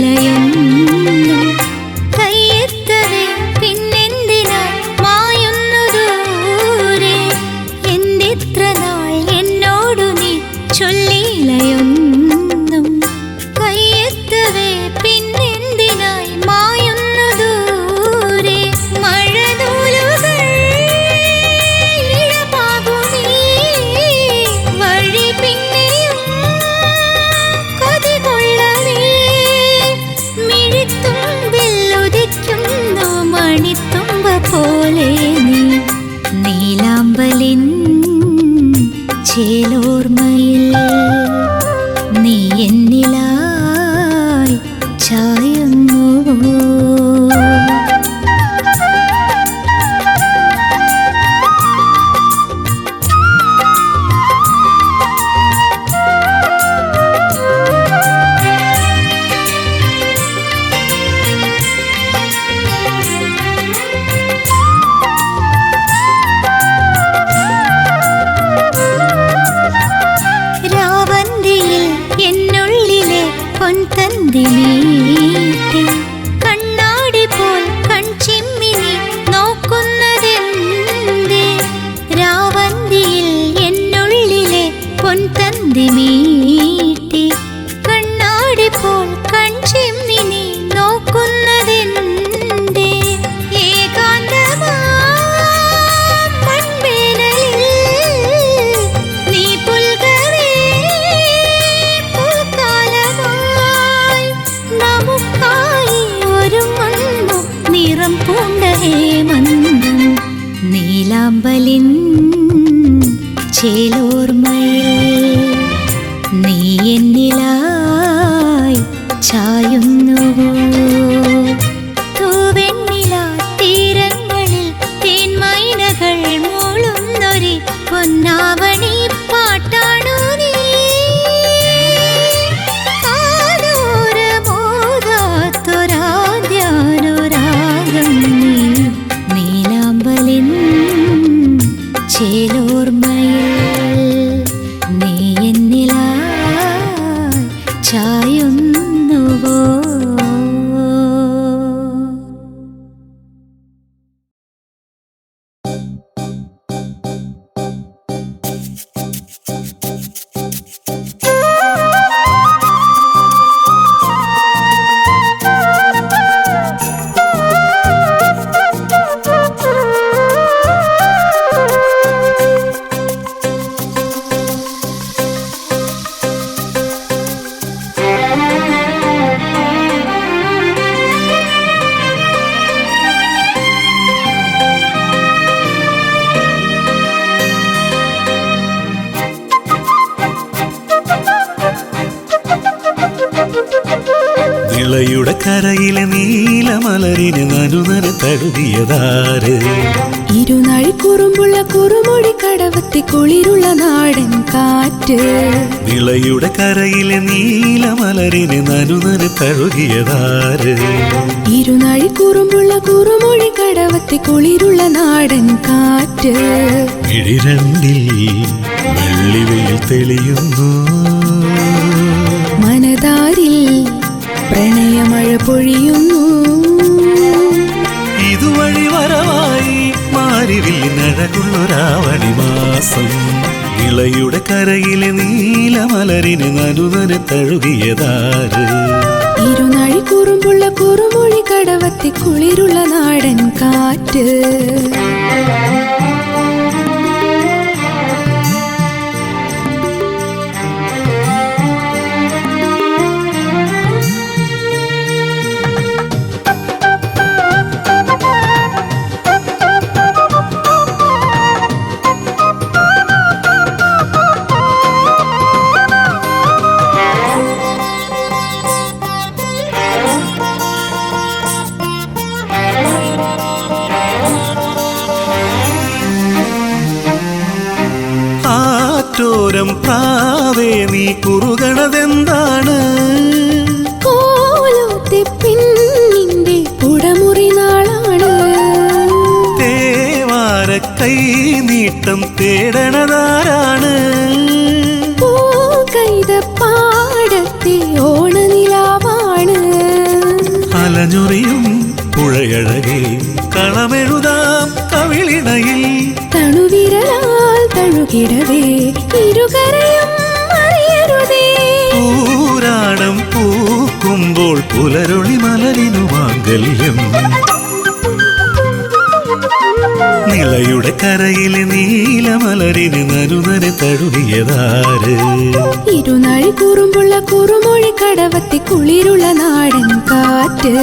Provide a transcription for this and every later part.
நிலைய ചേലോർമയിൽ పొందిమి நாவல் നാടിന് നനുനര തഴുതിയതാര് ഇരുനാഴി കുറുമ്പുള്ള കുറുമൊഴി കടവത്തി കുളിരുള്ള നാടൻ കാറ്റ്. വിളയുടെ കരയിലെ നീലമലരിന് നനുനര തഴുകിയതാര്? ഇരുനാഴി കുറുമ്പുള്ള കുറുമൊഴി കടവത്തി കുളിരുള്ള നാടൻ കാറ്റ്. ഇടിരണ്ടിൽ വെള്ളിവയിൽ തെളിയുന്നു. മനതാരിൽ പ്രണയമഴ പൊഴിയും മാരിവില്ലിനഴകുള്ളൊരാവണി മാസം. ഇളയുടെ കരയിലെ നീലമലരിന് നനുനന് തഴുകിയതാര്? ഇരുനാഴി കുറുമ്പുള്ള കുറുമൊഴി കടവത്തി കുളിരുള്ള നാടൻ കാറ്റ്. നീ കുറുകണതെന്താണ്? പിന്നിന്റെ പുടമുറി നാളാണ്. തേവാര കൈ നീട്ടം തേടണതാരാണ്? പാടത്തെ ഓണനിലാവാണ്. അലഞ്ഞുറിയും പുഴയഴകെ കളമെഴുതാം കവിളിണയിൽ. തണുവിരലാൽ തഴുകിടവേ. പൂക്കുമ്പോൾ പുലരൊളി മലരിനു മാംഗല്യം. നിളയുടെ കരയിലെ നീലമലരിന് നരുനരെ തഴുകിയതാര്? ഇരുനാഴി കുറുമ്പുള്ള കുറുമൊഴി കടവത്തി കുളിരുള്ള നാടൻ കാറ്റ്.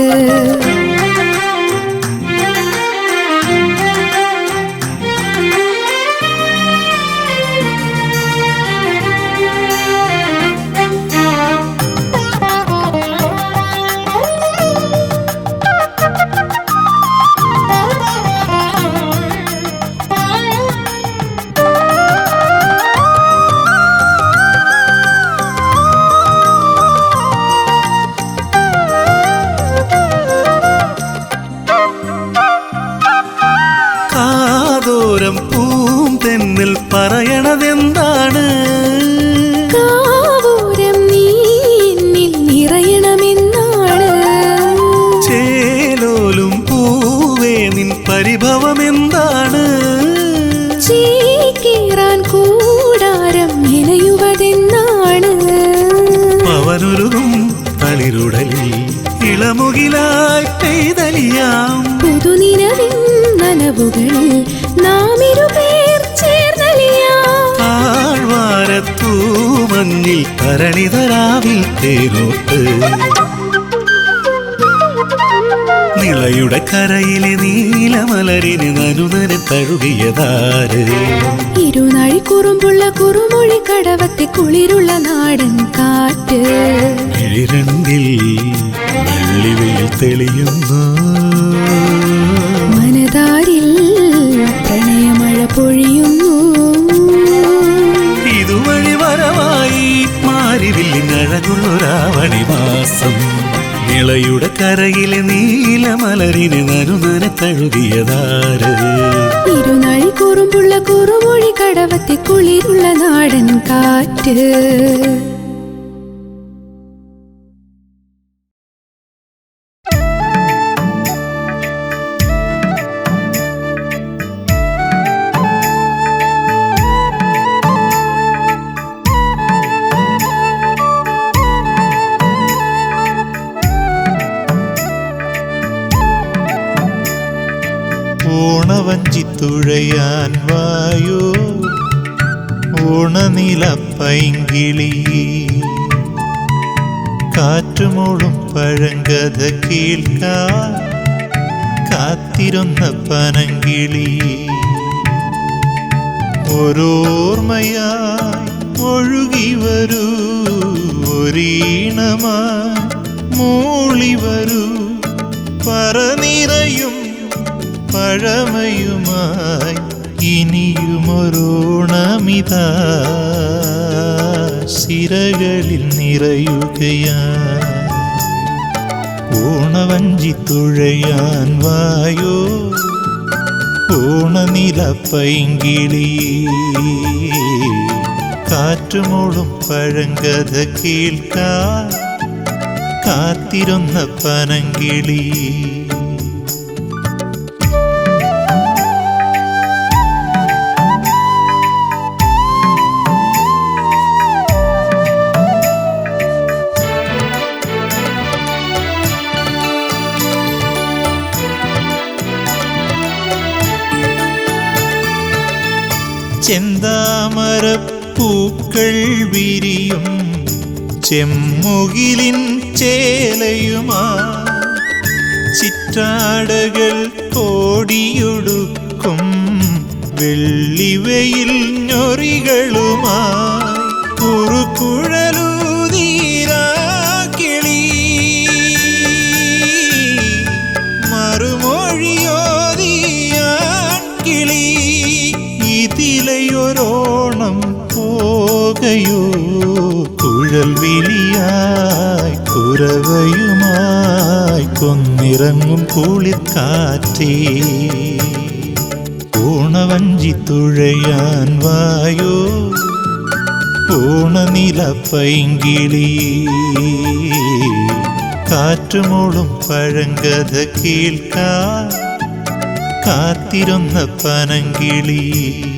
മഞ്ഞിൽ തരണിതരാവിൽ തേരോട്ട്. നിളയുടെ കരയിലെ നീലമലരിന് നനുനന് തഴുകിയതാര്? ഇരുനാഴി കുറുമ്പുള്ള കുറുമൊഴി കടവത്തെ കുളിരുള്ള നാടൻ കാറ്റ്. മിഴിരണ്ടിൽ വെള്ളിവയിൽ തെളിയുന്നു. മനതാരിൽ പ്രണയമഴ പൊഴിയുന്നു. മാരിവില്ലിനഴകുള്ളൊരാവണി മാസം. നിളയുടെ കരയിലെ നീലമലരിന് നനുനന തഴുകിയതാര്? ഇരുനാഴി കുറുമ്പുള്ള കുറുമൊഴി കടവത്തെ കുളിരുള്ള നാടൻ കാറ്റ്. ഒരീണമായി മൂളി പറനിറയും പഴമയുമായി ഇനിയുമൊരോണമിതാ. സിരകളിൽ നിറയുകയാ. ഓണവഞ്ചി തുഴയാൻ വായോ. ഓണനില പൈങ്കിളി. കാറ്റുമോളും പഴങ്കഥ കേൾക്കാൻ കാത്തിരുന്ന പനങ്കിളി. ചെന്താമരപ്പൂക്കൾ വിരിയും ചെമ്മുകിലിൻ ചേലയുമാ. ചിറ്റാടകൾ കോടിയൊടുക്കും വെള്ളിവയിൽ ഞൊറികളുമായി കുരവയുമായി കൊന്നിറങ്ങും കുളിക്കാറ്റേ ഓണവഞ്ചി തുഴയാൻ വായോ? ഓണനില പൈങ്കിളി. കാറ്റുമോളും പഴങ്കഥ കേൾക്കാൻ കാത്തിരുന്ന പനങ്കിളി.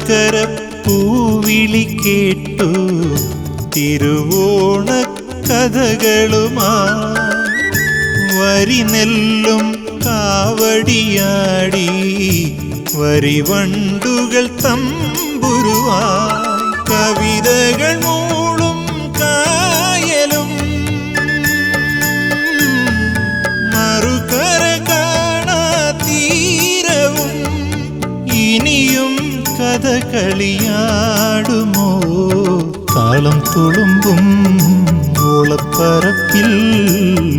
തൃക്കാക്കര പൂവിളി കേട്ടു. തിരുവോണ കഥകളുമാ വരി നെല്ലും കാവടിയാടി. വരിവണ്ടുകൾ തമ്പുരുവാ. കവിതകൾ മൂളും കായലും കഥകളിയാടുമോ താളം തുളുമ്പും ഓളപ്പരപ്പിൽ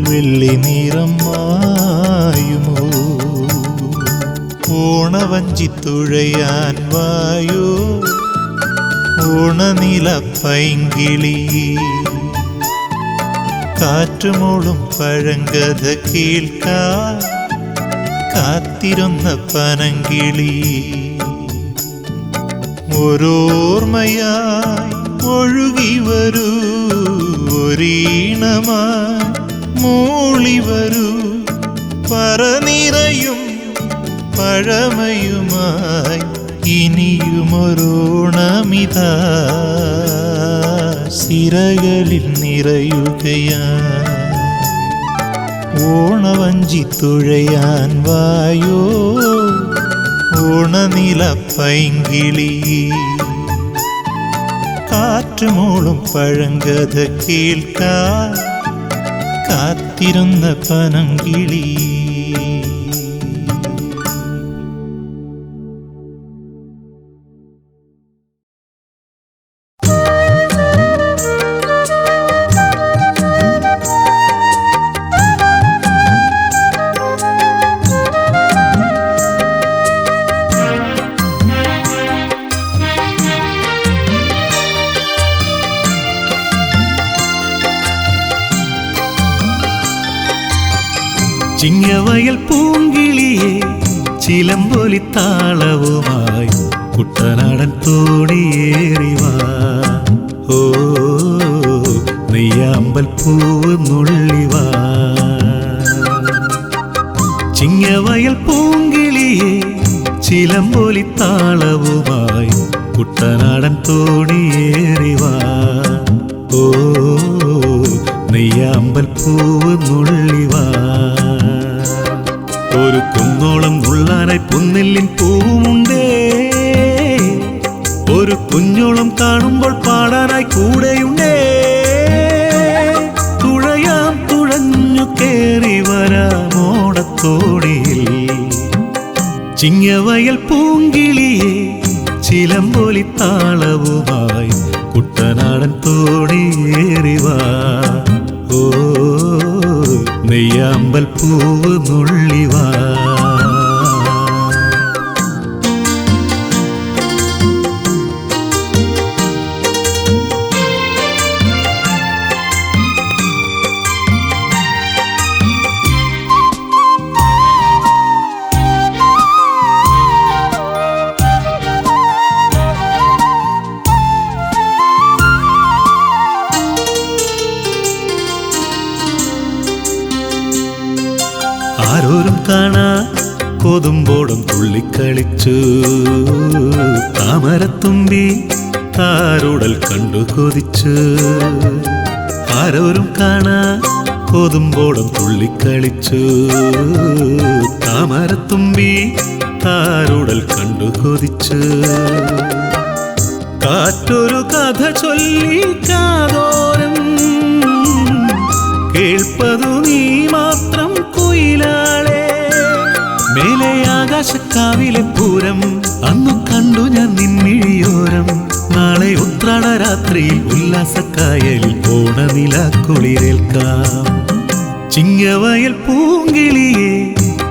വെള്ളി നിറം മായുമോ? ഓണവഞ്ചി തുഴയാൻ വായോ? ഓണനില പൈങ്കിളി? കാറ്റുമോളും പഴങ്കഥ കേൾക്കാൻ കാത്തിരുന്ന പനങ്കിളി? ഒരോർമ്മയായി ഒഴുകി വരൂ. ഒരീണമായി മൂളി വരൂ. പറനിറയും പഴമയുമായി ഇനിയുമൊരോണമിതാ. സിരകളിൽ നിറയുകയാ. ഓണവഞ്ചി തുഴയാൻ വായോ. ഓണനില പൈങ്കിളി കാറ്റുമോളും പഴങ്കഥ കേൾക്കാൻ കാത്തിരുന്ന പനങ്കിളി നെയ്യാമ്പൽ പൂവ് നുള്ളിവാ ചിങ്ങവയൽ പൂങ്കിളിയെ ചിലമ്പൊലി താളവുമായി കുട്ടനാടൻ തോണിയേറിവാ. ഓ നെയ്യാമ്പൽ പൂവ് നുള്ളിവാ ഒരു കുന്നോളം നുള്ളാനായി പുന്നെല്ലിൻ പൂവുമുണ്ടേ. ഒരു കുഞ്ഞോളം കാണുമ്പോൾ പാടാനായി കൂടെയുണ്ടേ തുഴഞ്ഞു കേറി വരാമോടത്തോടിയിൽ ചിങ്ങവയൽ പൂങ്കിളിയെ ചിലമ്പൊലി താളവുമായി കണ്ടു കൊതിച്ചു. ആരോരും കാണാ കൊതുമ്പോടം തുള്ളിക്കളിച്ചു. താമരത്തുമ്പി താരുടൽ കണ്ടു കൊതിച്ചു. കാറ്റൊരു കഥ ചൊല്ലി കാതോരം. കേൾപ്പതു നീ മാത്രം കുയിലാളെ. മേലെ ആകാശക്കാവിലെ പൂരം അന്നു കണ്ടു ഞാൻ നിൻമിഴിയോരം നാളെ ഉത്രാട രാത്രിയിൽ ഉല്ലാസക്കായലിൽ ഓണനില കുളിരേൽക്കാം ചിങ്ങവയൽ പൂങ്കിളിയെ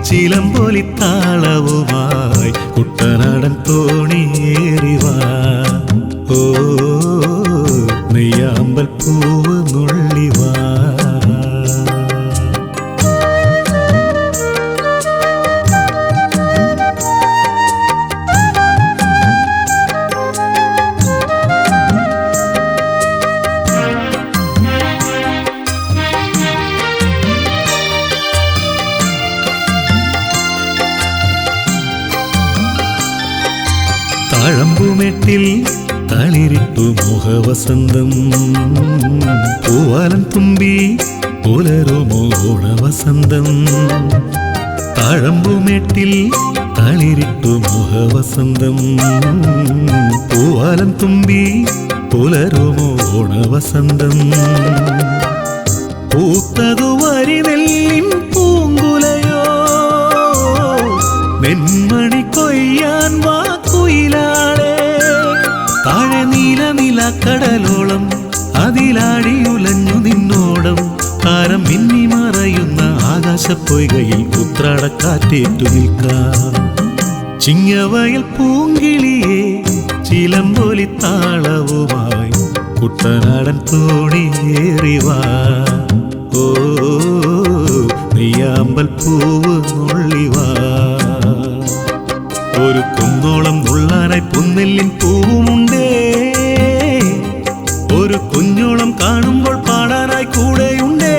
ചിലമ്പൊലി താളവുമായി കുട്ടനാടൻ തോണിയേറിവാ ഓ നെയ്യാമ്പൽ പൂവ് ഓണവസന്തം പൂത്തതു വരി നെല്ലിൻ പൂങ്കുലയോ? നെന്മണി കൊയ്യാൻ വാ താഴെ നീല നില കടലോളം അതിലാടി ഉലഞ്ഞു നിന്നോടം. താരം മിന്നി മറയുന്ന ആകാശപ്പൊയ്കയിൽ ഉത്രാടക്കാറ്റേറ്റു നിൽക്കാം. ചിങ്ങവയൽ പൂങ്കിളിയെ ചിലമ്പൊലി താളവുമായി കുട്ടനാടൻ തോണിയേറിവാ ഓ പൂവ് നുള്ളിവാ ഒരു കുന്നോളം നുള്ളാനായി പുന്നെല്ലിൻ പൂവുമുണ്ടേ. ഒരു കുഞ്ഞോളം കാണുമ്പോൾ പാടാനായി കൂടെയുണ്ടേ.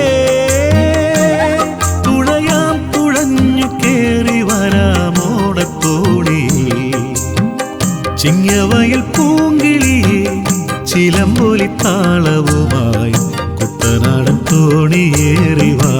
തുഴയാം തുഴഞ്ഞു കേറി വരാമോടത്തോണി ചിങ്ങവയൽ ചിലമ്പൊലി താളവുമായി കുട്ടനാടൻ തോണിയേറിവാ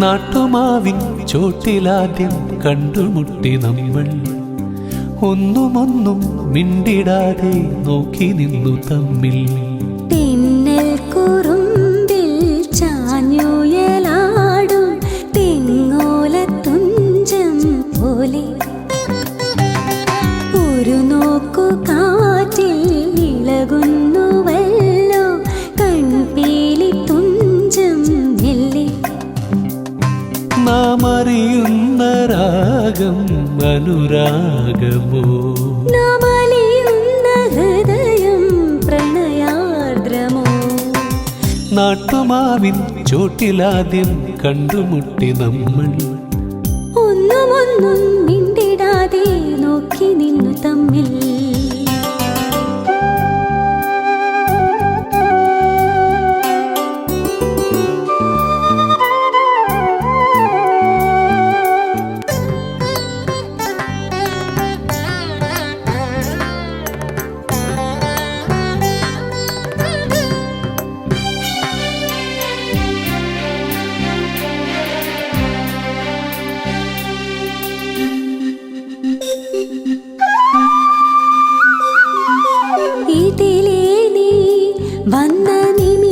നാട്ടുമാവിൻ ചോട്ടിലാദ്യം കണ്ടുമുട്ടി നമ്മൾ. ഒന്നുമൊന്നും മിണ്ടിടാതെ നോക്കി നിന്നു തമ്മിൽ. നാമലിയുന്ന ഹൃദയം പ്രണയാർദ്രമോ? നാട്ടുമാവിൻ ചോട്ടിലാദ്യം കണ്ടുമുട്ടി നമ്മൾ. ഒന്നുമൊന്നും മിണ്ടിടാതെ നോക്കി നിന്നു തമ്മിൽ.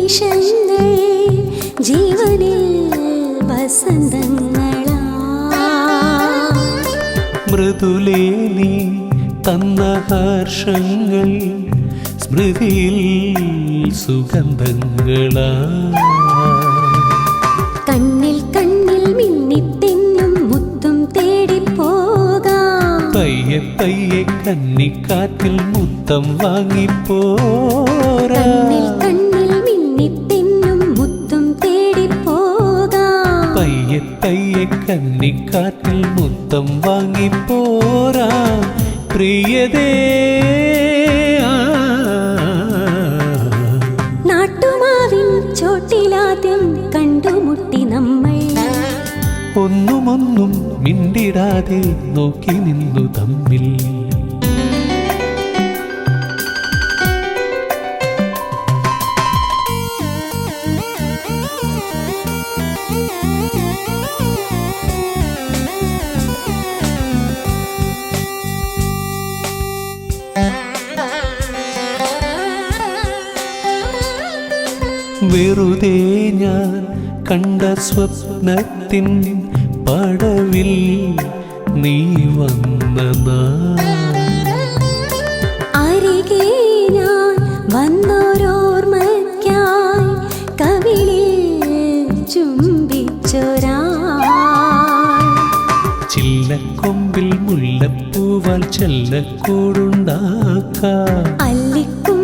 നിമിഷങ്ങൾ ജീവനിൽ വസന്തങ്ങളാ. മൃദുലേ നീ തന്ന ഹർഷങ്ങൾ സ്മൃതിയിൽ സുഗന്ധങ്ങളാ. കണ്ണിൽ കണ്ണിൽ മിന്നിത്തെന്നും മുത്തും തേടിപ്പോകാം. പയ്യെ പയ്യെ കന്നിക്കാറ്റിൽ മുത്തം വാങ്ങിപ്പോരാ. കന്നിക്കാറ്റിൽ മുത്തം വാങ്ങിപ്പോരാ. പ്രിയതേ. നാട്ടുമാവിൻ ചോട്ടിലാദ്യം കണ്ടുമുട്ടി നമ്മൾ. ഒന്നുമൊന്നും മിണ്ടിടാതെ നോക്കി നിന്നു തമ്മിൽ. സ്വപ്നത്തിൻ പടവിൽ നീ വന്ന. അരികെ ഞാൻ വന്നോരോർമ്മയ്ക്കായി കവിളിൽ ചുംബിച്ചൊരാ ചില്ലക്കൊമ്പിൽ മുല്ലപ്പൂവാൽ ചെല്ലക്കൂടുണ്ടാക്കാം അല്ലിക്കുമ്പിൽ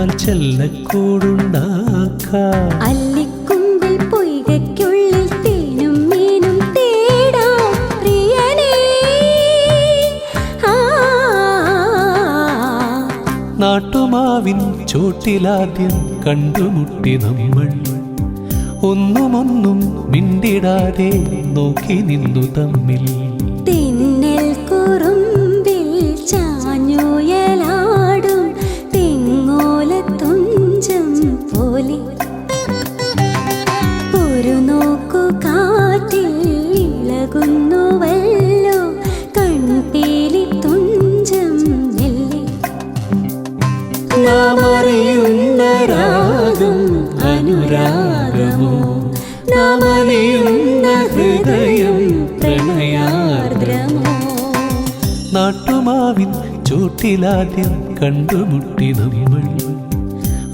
മുല്ലപ്പൂവാൽ ചെല്ലക്കൂടുണ്ടാക്കാം അല്ലിക്കുമ്പിൽ പൊയ്കയ്ക്കുള്ളിൽ തേനും മീനും തേടാം പ്രിയനേ. ആ. നാട്ടുമാവിൻ ചോട്ടിലാദ്യം കണ്ടുമുട്ടി നമ്മൾ. ഒന്നുമൊന്നും മിണ്ടിടാതെ നോക്കി നിന്നു തമ്മിൽ. ചോട്ടിലാദ്യം കണ്ടുമുട്ടി നമ്മൾ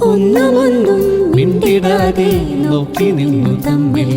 ഒന്നുമൊന്നും മിണ്ടിടാതെ നോക്കി നിന്നു തമ്മിൽ.